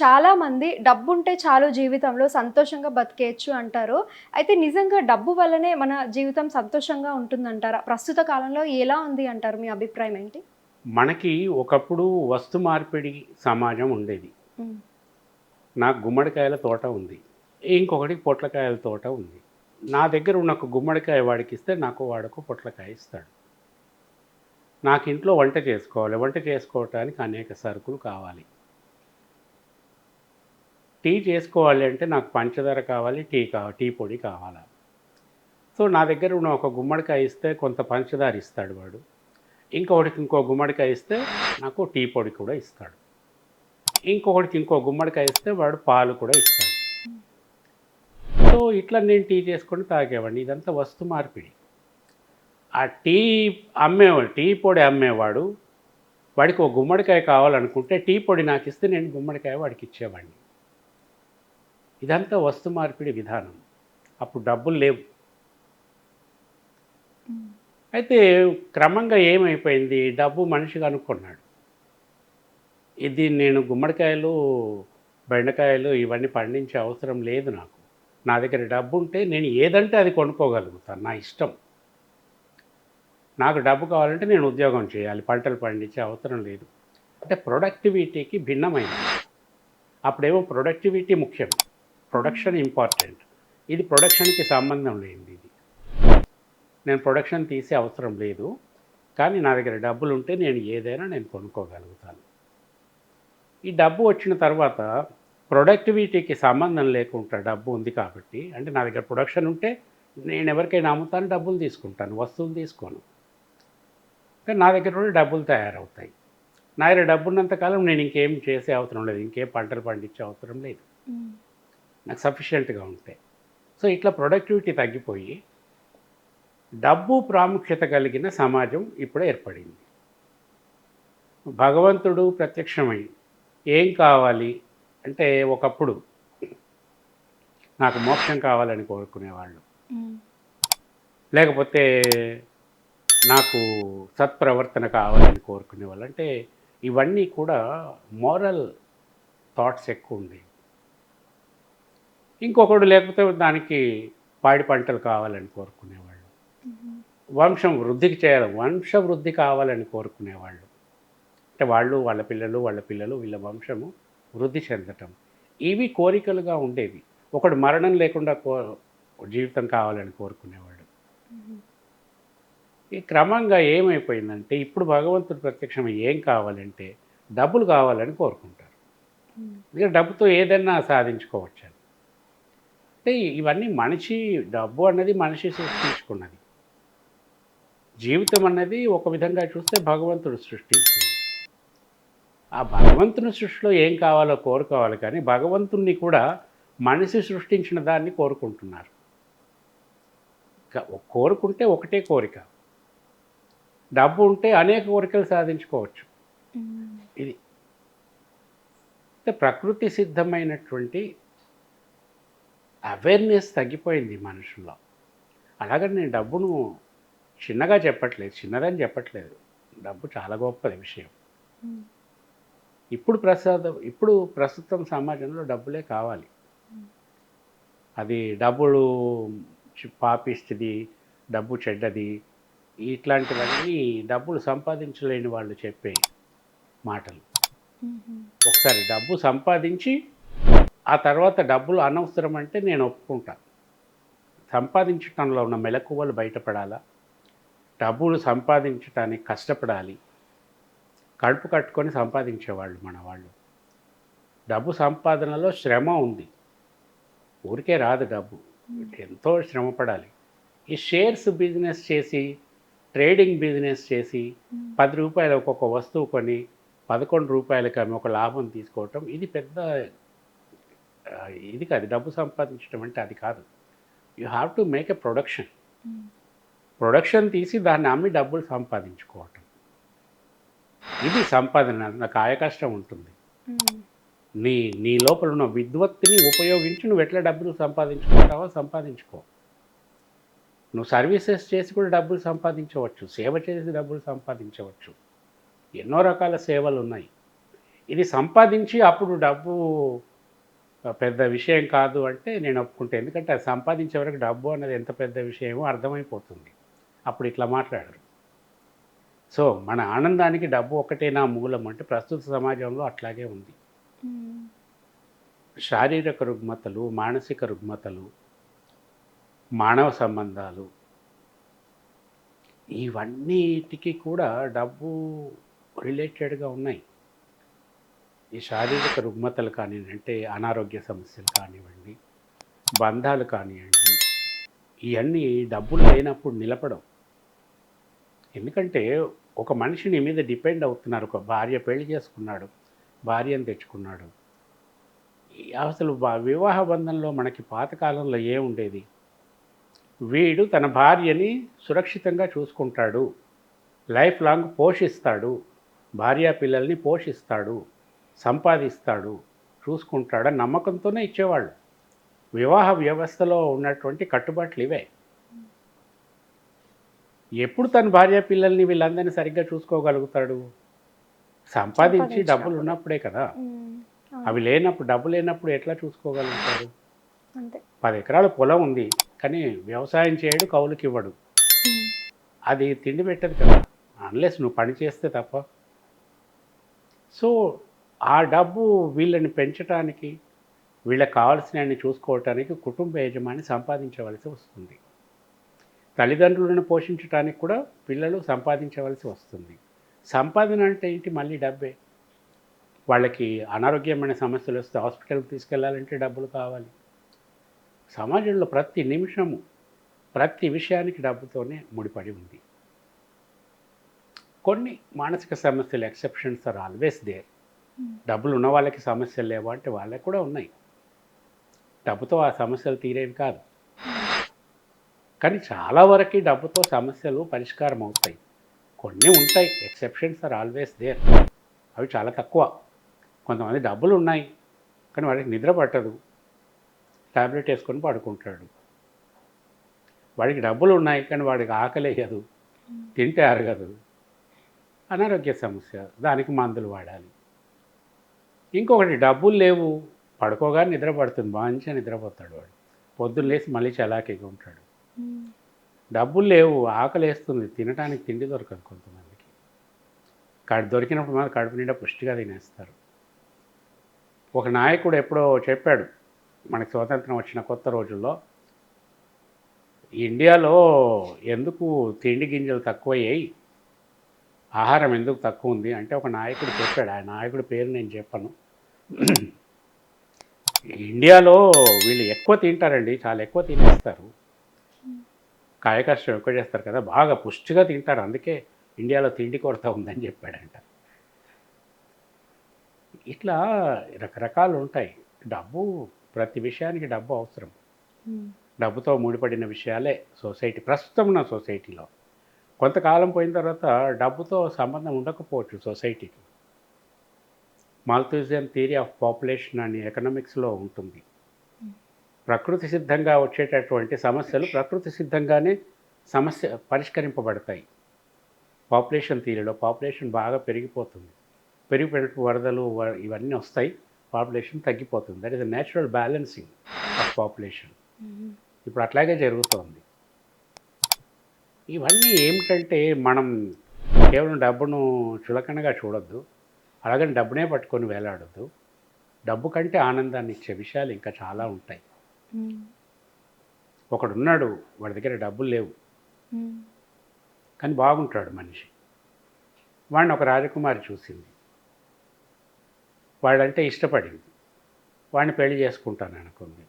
చాలా మంది డబ్బు ఉంటే చాలు జీవితంలో సంతోషంగా బతికేయచ్చు అంటారు. అయితే నిజంగా డబ్బు వల్లనే మన జీవితం సంతోషంగా ఉంటుందంటారా? ప్రస్తుత కాలంలో ఎలా ఉంది అంటారు మీ అభిప్రాయం ఏంటి? మనకి ఒకప్పుడు వస్తు మార్పిడి సమాజం ఉండేది. నాకు గుమ్మడికాయల తోట ఉంది. ఇంకొకటి పొట్లకాయల తోట ఉంది. నా దగ్గర ఉన్న ఒక గుమ్మడికాయ వాడికి ఇస్తే నాకు వాడకు పొట్లకాయ ఇస్తాడు. నాకు ఇంట్లో వంట చేసుకోవాలి. వంట చేసుకోవటానికి అనేక సరుకులు కావాలి. టీ చేసుకోవాలి అంటే నాకు పంచదార కావాలి టీ కావాలి టీ పొడి కావాలా? సో నా దగ్గర ఉన్న ఒక గుమ్మడికాయ ఇస్తే కొంత పంచదార ఇస్తాడు వాడు. ఇంకొకటికి ఇంకో గుమ్మడికాయ ఇస్తే నాకు టీ పొడి కూడా ఇస్తాడు. ఇంకొకటికి ఇంకో గుమ్మడికాయ ఇస్తే వాడు పాలు కూడా ఇస్తాడు. సో ఇట్లా నేను టీ చేసుకొని తాగేవాడిని. ఇదంతా వస్తు మార్పిడి. ఆ టీ అమ్మేవాడు టీ పొడి అమ్మేవాడు వాడికి ఒక గుమ్మడికాయ కావాలనుకుంటే టీ పొడి నాకు ఇస్తే నేను గుమ్మడికాయ వాడికి ఇచ్చేవాడిని. ఇదంతా వస్తు మార్పిడి విధానం. అప్పుడు డబ్బులు లేవు. అయితే క్రమంగా ఏమైపోయింది? డబ్బు మనిషిగా అనుకున్నాడు. ఇది నేను గుమ్మడికాయలు బెండకాయలు ఇవన్నీ పండించే అవసరం లేదు నాకు. నా దగ్గర డబ్బు ఉంటే నేను ఏదంటే అది కొనుక్కోగలుగుతాను. నా ఇష్టం. నాకు డబ్బు కావాలంటే నేను ఉద్యోగం చేయాలి. పంటలు పండించే అవసరం లేదు. అంటే ప్రొడక్టివిటీకి భిన్నమైంది అప్పుడేమో ప్రొడక్టివిటీ ముఖ్యం. ప్రొడక్షన్ ఇంపార్టెంట్ ఇది ప్రొడక్షన్కి సంబంధం లేనిది ఇది. నేను ప్రొడక్షన్ తీసే అవసరం లేదు. కానీ నా దగ్గర డబ్బులు ఉంటే నేను ఏదైనా నేను కొనుక్కోగలుగుతాను. ఈ డబ్బు వచ్చిన తర్వాత ప్రొడక్టివిటీకి సంబంధం లేకుండా డబ్బు ఉంది కాబట్టి అంటే నా దగ్గర ప్రొడక్షన్ ఉంటే నేను ఎవరికైనా అమ్ముతాను డబ్బులు తీసుకుంటాను వస్తువులు తీసుకోను. కానీ నా దగ్గర కూడా డబ్బులు తయారవుతాయి. నా దగ్గర డబ్బున్నంతకాలం నేను ఇంకేం చేసే అవసరం లేదు. ఇంకేం పంటలు పండించే అవసరం లేదు. నాకు సఫిషియెంట్గా ఉంటాయి సో ఇట్లా ప్రొడక్టివిటీ తగ్గిపోయి డబ్బు ప్రాముఖ్యత కలిగిన సమాజం ఇప్పుడు ఏర్పడింది. భగవంతుడు ప్రత్యక్షమై ఏం కావాలి అంటే ఒకప్పుడు నాకు మోక్షం కావాలని కోరుకునేవాళ్ళు. లేకపోతే నాకు సత్ప్రవర్తన కావాలని కోరుకునేవాళ్ళు. అంటే ఇవన్నీ కూడా మోరల్ థాట్స్ ఎక్కువ ఉండేవి. ఇంకొకడు లేకపోతే దానికి పాడి పంటలు కావాలని కోరుకునేవాళ్ళు. వంశం వృద్ధికి చేయాలి వంశ వృద్ధి కావాలని కోరుకునేవాళ్ళు. అంటే వాళ్ళు వాళ్ళ పిల్లలు వాళ్ళ పిల్లలు వీళ్ళ వంశము వృద్ధి చెందటం. ఇవి కోరికలుగా ఉండేవి. ఒకడు మరణం లేకుండా కో జీవితం కావాలని కోరుకునేవాడు. ఈ క్రమంగా ఏమైపోయిందంటే ఇప్పుడు భగవంతుడు ప్రత్యక్షం ఏం కావాలంటే డబ్బులు కావాలని కోరుకుంటారు. ఎందుకంటే డబ్బుతో ఏదైనా సాధించుకోవచ్చు. అంటే ఇవన్నీ మనిషి డబ్బు అన్నది మనిషి సృష్టించుకున్నది జీవితం అన్నది ఒక విధంగా చూస్తే భగవంతుడు సృష్టించింది. ఆ భగవంతుని సృష్టిలో ఏం కావాలో కోరుకోవాలి కానీ భగవంతుణ్ణి కూడా మనిషి సృష్టించిన దాన్ని కోరుకుంటున్నారు. కోరుకుంటే ఒకటే కోరిక. డబ్బు ఉంటే అనేక కోరికలు సాధించుకోవచ్చు. ఇది. ప్రకృతి సిద్ధమైనటువంటి అవేర్నెస్ తగ్గిపోయింది మనుషుల్లో. అలాగని నేను డబ్బును చిన్నగా చెప్పట్లేదు చిన్నదని చెప్పట్లేదు. డబ్బు చాలా గొప్పది విషయం. ఇప్పుడు ప్రసాదం ఇప్పుడు ప్రస్తుతం సమాజంలో డబ్బులే కావాలి. అది డబ్బులు పాపిస్తుంది డబ్బు చెడ్డది ఇట్లాంటివన్నీ డబ్బులు సంపాదించలేని వాళ్ళు చెప్పే మాటలు. ఒకసారి డబ్బు సంపాదించి ఆ తర్వాత డబ్బులు అనవసరం అంటే నేను ఒప్పుకుంటాను సంపాదించటంలో ఉన్న మెలకువలు బయటపడాలా? డబ్బులు సంపాదించటానికి కష్టపడాలి. కడుపు కట్టుకొని సంపాదించేవాళ్ళు మన వాళ్ళు. డబ్బు సంపాదనలో శ్రమ ఉంది. ఊరికే రాదు డబ్బు. ఎంతో శ్రమ పడాలి ఈ షేర్స్ బిజినెస్ చేసి ట్రేడింగ్ బిజినెస్ చేసి పది రూపాయలు ఒక్కొక్క వస్తువు కొని పదకొండు రూపాయలకి ఆమె ఒక లాభం తీసుకోవటం ఇది పెద్ద ఇది కాదు డబ్బు సంపాదించడం అంటే అది కాదు. You have to make a production production తీసి దాన్ని అమ్మి డబ్బులు సంపాదించుకోవటం. ఇది సంపాదన నాకు ఆయకష్టం ఉంటుంది. నీ నీ లోపల ఉన్న విద్వత్తుని ఉపయోగించి నువ్వు ఎట్లా డబ్బులు సంపాదించుకుంటావో సంపాదించుకో. నువ్వు సర్వీసెస్ చేసి కూడా డబ్బులు సంపాదించవచ్చు సేవ చేసి డబ్బులు సంపాదించవచ్చు. ఎన్నో రకాల సేవలు ఉన్నాయి. ఇది సంపాదించి అప్పుడు డబ్బు పెద్ద విషయం కాదు అంటే నేను ఒప్పుకుంటే. ఎందుకంటే అది సంపాదించే వరకు డబ్బు అన్నది ఎంత పెద్ద విషయమో అర్థమైపోతుంది. అప్పుడు ఇట్లా మాట్లాడరు. సో మన ఆనందానికి డబ్బు ఒకటేనా మూలం అంటే ప్రస్తుత సమాజంలో అట్లాగే ఉంది. శారీరక రుగ్మతలు మానసిక రుగ్మతలు మానవ సంబంధాలు ఇవన్నిటికీ కూడా డబ్బు రిలేటెడ్గా ఉన్నాయి. ఈ శారీరక రుగ్మతలు కానివ్వండి అంటే అనారోగ్య సమస్యలు కానివ్వండి బంధాలు కానివ్వండి ఇవన్నీ డబ్బులు లేనప్పుడు నిలపడం ఎందుకంటే ఒక మనిషిని మీద డిపెండ్ అవుతున్నారు. ఒక భార్య పెళ్ళి చేసుకున్నాడు భార్యను తెచ్చుకున్నాడు. అసలు వివాహ బంధంలో మనకి పాతకాలంలో ఏముండేది వీడు తన భార్యని సురక్షితంగా చూసుకుంటాడు. లైఫ్ లాంగ్ పోషిస్తాడు. భార్యా పిల్లల్ని పోషిస్తాడు. సంపాదిస్తాడు చూసుకుంటాడు అని నమ్మకంతోనే ఇచ్చేవాళ్ళు. వివాహ వ్యవస్థలో ఉన్నటువంటి కట్టుబాట్లు ఇవే. ఎప్పుడు తన భార్య పిల్లల్ని వీళ్ళందరినీ సరిగ్గా చూసుకోగలుగుతాడు? సంపాదించి. డబ్బులు ఉన్నప్పుడే కదా. అవి లేనప్పుడు డబ్బు లేనప్పుడు ఎట్లా చూసుకోగలుగుతాడు? పది ఎకరాల పొలం ఉంది కానీ వ్యవసాయం చేయడు కౌలుకి ఇవ్వడు. అది తిండి పెట్టదు కదా. అన్లెస్ నువ్వు పని చేస్తే తప్ప. సో ఆ డబ్బు వీళ్ళని పెంచడానికి వీళ్ళకి కావాల్సినవన్నీ చూసుకోవటానికి కుటుంబ యజమాని సంపాదించవలసి వస్తుంది. తల్లిదండ్రులను పోషించడానికి కూడా పిల్లలు సంపాదించవలసి వస్తుంది. సంపాదన అంటే ఏంటి? మళ్ళీ డబ్బే. వాళ్ళకి అనారోగ్యమైన సమస్యలు వస్తే హాస్పిటల్కి తీసుకెళ్ళాలంటే డబ్బులు కావాలి. సమాజంలో ప్రతి నిమిషము ప్రతి విషయానికి డబ్బుతోనే ముడిపడి ఉంది. కొన్ని మానసిక సమస్యలు ఎక్సెప్షన్స్ ఆర్ ఆల్వేస్ దేర్ డబ్బులు ఉన్న వాళ్ళకి సమస్యలు లేవా అంటే వాళ్ళకి కూడా ఉన్నాయి. డబ్బుతో ఆ సమస్యలు తీరేవి కాదు. కానీ చాలా వరకు డబ్బుతో సమస్యలు పరిష్కారం అవుతాయి. కొన్ని ఉంటాయి. Exceptions are always there. అవి చాలా తక్కువ. కొంతమంది డబ్బులు ఉన్నాయి కానీ వాడికి నిద్ర పట్టదు. టాబ్లెట్ వేసుకొని పడుకుంటాడు. వాడికి డబ్బులు ఉన్నాయి కానీ వాడికి ఆకలి వేయదు తింటే అరగదు. అనారోగ్య సమస్య. దానికి మందులు వాడాలి. ఇంకొకటి డబ్బులు లేవు. పడుకోగానే నిద్ర పడుతుంది మంచిగా నిద్రపోతాడు వాడు. పొద్దున్న లేచి మళ్ళీ చలాకీగా ఉంటాడు. డబ్బులు లేవు. ఆకలి వేస్తుంది తినడానికి తిండి దొరకదు కొంతమందికి. కడు దొరికినప్పుడు మాత్రం కడుపు నిండా పుష్టిగా తినేస్తారు. ఒక నాయకుడు ఎప్పుడో చెప్పాడు. మనకి స్వాతంత్రం వచ్చిన కొత్త రోజుల్లో ఇండియాలో ఎందుకు తిండి గింజలు తక్కువయ్యాయి? ఆహారం ఎందుకు తక్కువ ఉంది అంటే ఒక నాయకుడు చెప్పాడు. ఆ నాయకుడి పేరు నేను చెప్పను. ఇండియాలో వీళ్ళు ఎక్కువ తింటారండి. చాలా ఎక్కువ తినేస్తారు. కాయకష్టం ఎక్కువ చేస్తారు కదా. బాగా పుష్టిగా తింటారు. అందుకే ఇండియాలో తిండి కొరత ఉందని చెప్పాడంట. ఇట్లా రకరకాలు ఉంటాయి. డబ్బు ప్రతి విషయానికి డబ్బు అవసరం. డబ్బుతో ముడిపడిన విషయాలే సొసైటీ ప్రస్తుతం ఉన్న సొసైటీలో. కొంతకాలం పోయిన తర్వాత డబ్బుతో సంబంధం ఉండకపోవచ్చు సొసైటీకి. మాల్తూజియన్ థియరీ ఆఫ్ పాపులేషన్ అని ఎకనామిక్స్లో ఉంటుంది. ప్రకృతి సిద్ధంగా వచ్చేటటువంటి సమస్యలు ప్రకృతి సిద్ధంగానే సమస్య పరిష్కరింపబడతాయి. పాపులేషన్ థియరీలో పాపులేషన్ బాగా పెరిగిపోతుంది. పెరిగిపోయినట్టు వరదలు ఇవన్నీ వస్తాయి పాపులేషన్ తగ్గిపోతుంది. That is natural balancing of population. ఇప్పుడు అట్లాగే జరుగుతోంది. ఇవన్నీ ఏమిటంటే మనం కేవలం డబ్బును చులకనగా చూడొద్దు అలాగని డబ్బునే పట్టుకొని వేలాడొద్దు. డబ్బు కంటే ఆనందాన్ని ఇచ్చే విషయాలు ఇంకా చాలా ఉంటాయి. ఒకడున్నాడు వాడి దగ్గర డబ్బులు లేవు. కానీ బాగుంటాడు మనిషి. వాడిని ఒక రాజకుమారి చూసింది. వాడంటే ఇష్టపడింది. వాడిని పెళ్ళి చేసుకుంటాను అనుకుంది.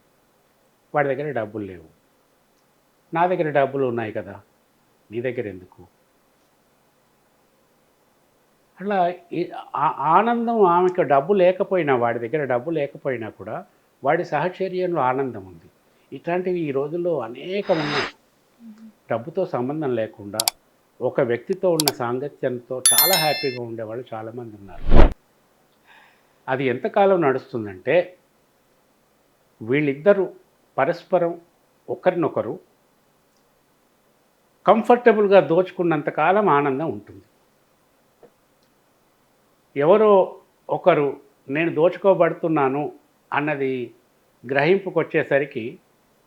వాడి దగ్గర డబ్బులు లేవు. నా దగ్గర డబ్బులు ఉన్నాయి కదా. నీ దగ్గర ఎందుకు? అట్లా ఆ- ఆనందం ఆమెకు డబ్బు లేకపోయినా వాడి దగ్గర డబ్బు లేకపోయినా కూడా వాడి సహచర్యంలో ఆనందం ఉంది. ఇట్లాంటివి ఈ రోజుల్లో అనేకం ఉన్నాయి. డబ్బుతో సంబంధం లేకుండా ఒక వ్యక్తితో ఉన్న సాంగత్యంతో చాలా హ్యాపీగా ఉండేవాళ్ళు చాలామంది ఉన్నారు. అది ఎంతకాలం నడుస్తుందంటే వీళ్ళిద్దరూ పరస్పరం ఒకరినొకరు కంఫర్టబుల్గా దోచుకున్నంతకాలం ఆనందం ఉంటుంది. ఎవరో ఒకరు నేను దోచుకోబడుతున్నాను అన్నది గ్రహింపుకు వచ్చేసరికి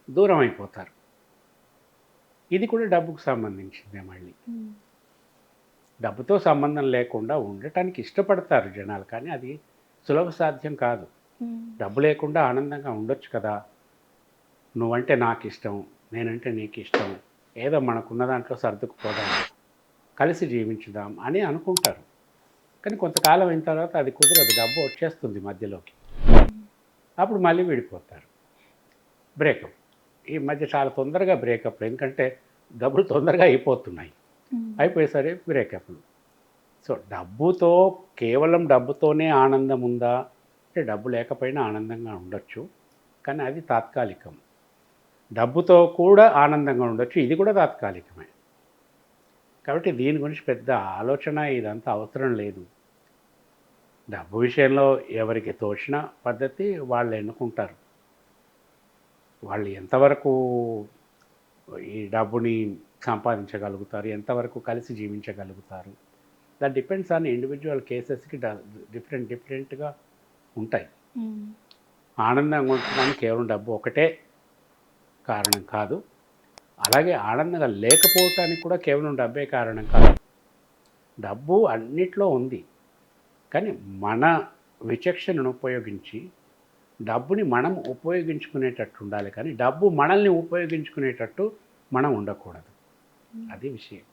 దూరం అయిపోతారు. ఇది కూడా డబ్బుకు సంబంధించిందే మళ్ళీ. డబ్బుతో సంబంధం లేకుండా ఉండటానికి ఇష్టపడతారు జనాలు కానీ అది సులభ సాధ్యం కాదు. డబ్బు లేకుండా ఆనందంగా ఉండొచ్చు కదా. నువ్వంటే నాకు ఇష్టం నేనంటే నీకు ఇష్టం ఏదో మనకున్న దాంట్లో సర్దుకుపోదాం కలిసి జీవించుదాం అని అనుకుంటారు. కానీ కొంతకాలం అయిన తర్వాత అది కుదరదు డబ్బు వచ్చేస్తుంది మధ్యలోకి. అప్పుడు మళ్ళీ విడిపోతారు. బ్రేకప్. ఈ మధ్య చాలా తొందరగా బ్రేకప్ ఎందుకంటే డబ్బులు తొందరగా అయిపోతున్నాయి. అయిపోయేసరి బ్రేకప్లు. సో డబ్బుతో కేవలం డబ్బుతోనే ఆనందం ఉందా? అంటే డబ్బు లేకపోయినా ఆనందంగా ఉండొచ్చు. కానీ అది తాత్కాలికం. డబ్బుతో కూడా ఆనందంగా ఉండొచ్చు. ఇది కూడా తాత్కాలికమే. కాబట్టి దీని గురించి పెద్ద ఆలోచన ఇదంతా అవసరం లేదు. డబ్బు విషయంలో ఎవరికి తోచిన పద్ధతి వాళ్ళు ఎన్నుకుంటారు. వాళ్ళు ఎంతవరకు ఈ డబ్బుని సంపాదించగలుగుతారు ఎంతవరకు కలిసి జీవించగలుగుతారు. దట్ డిపెండ్స్ ఆన్ ఇండివిజువల్ కేసెస్కి డిఫరెంట్ డిఫరెంట్గా ఉంటాయి. ఆనందంగా ఉండడానికి కేవలం డబ్బు ఒకటే. కారణం కాదు. అలాగే ఆనందంగా లేకపోవటానికి కూడా కేవలం డబ్బే కారణం కాదు. డబ్బు అన్నిట్లో ఉంది. కానీ మన విచక్షణను ఉపయోగించి డబ్బుని మనం ఉపయోగించుకునేటట్టు ఉండాలి. కానీ డబ్బు మనల్ని ఉపయోగించుకునేటట్టు మనం ఉండకూడదు. అది విషయం.